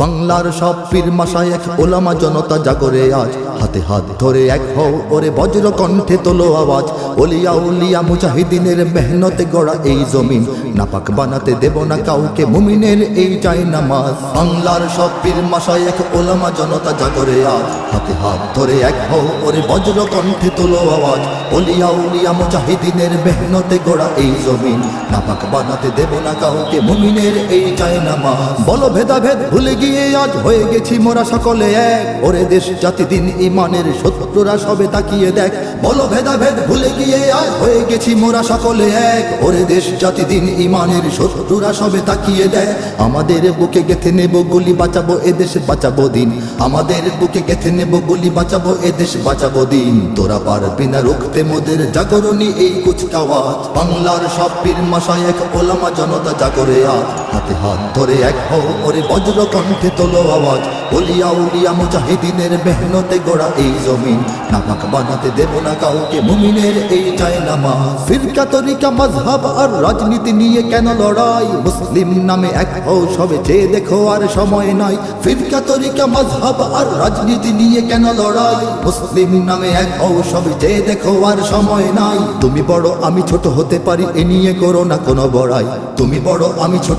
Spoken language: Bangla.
বাংলার সব পীর মাসায় এক ওলামা জনতা জাগরে আজ। হাতে হাত ধরে এক হও ওরে বজ্র কণ্ঠে তোলো আওয়াজ। ওলিয়া উলিয়া মুজাহিদিনের মেহনতে গড়া এই জমিন। নাপাক বানাতে দেব না কাউকে মুমিনের এই চাই নামাজ। বাংলার সব পীর মাসায় এক ওলামা জনতা জাগরে আজ। হাতে হাত ধরে এক হও ওরে বজ্র কণ্ঠে তোলো আওয়াজ। ওলিয়া উলিয়া মুজাহিদিনের মেহনতে গড়া এই জমিন। নাপাক বানাতে দেব না কাউকে মুমিনের এই চাই নামাজ। বলো ভেদাভেদ ভুলে গিয়ে আজ হয়ে গেছি মোরা সকলে এক। ওরে দেশ জাতি দিন ইমানের শত্রুরা সবে তাকিয়ে দেখ। বলো ভেদাভেদ ভুলে গিয়ে আয়। হয়ে গেছি মোরা সকলে এক। ওরে দেশ, জাতি, দিন ইমানের শত্রুরা সবে তাকিয়ে দেয় আমাদের বুকে গেথে নেব, গুলি বাঁচাবো এদেশ বাঁচাবো দিন। আমাদের বুকে গেথে নেব, গুলি বাঁচাবো এদেশ বাঁচাবো দিন। তোরা পারবি না রুখতে মোদের জাগরণী এই কুচকাওয়াজ। বাংলার সব পীর মাসায় এক ওলামা জনতা জাগরে আজ। হাতে হাত ধরে এক হও ওরে বজ্র কণ্ঠে তোলো আওয়াজ। বলিয়া উলিয়া মুজাহিদিনের মেহনতে গোড়া এই জমিন। নাপাক বানাতে দেব না কাউকে মুমিনের এই চায় নামাজ ফিরকা তরিকা মজহাব আর রাজনীতি নিয়ে কেন লড়াই? মুসলিম নামে এক হও সবে চেয়ে দেখো আর সময় নাই। ফিরকা তরিকা মজহাব আর রাজনীতি নিয়ে কেন লড়াই? মুসলিম নামে এক হও সবে চেয়ে দেখো আর সময় নাই। তুমি বড়, আমি ছোট হতে পারি, এ নিয়ে করো না কোনো বড়াই। তুমি বড়, আমি ছোট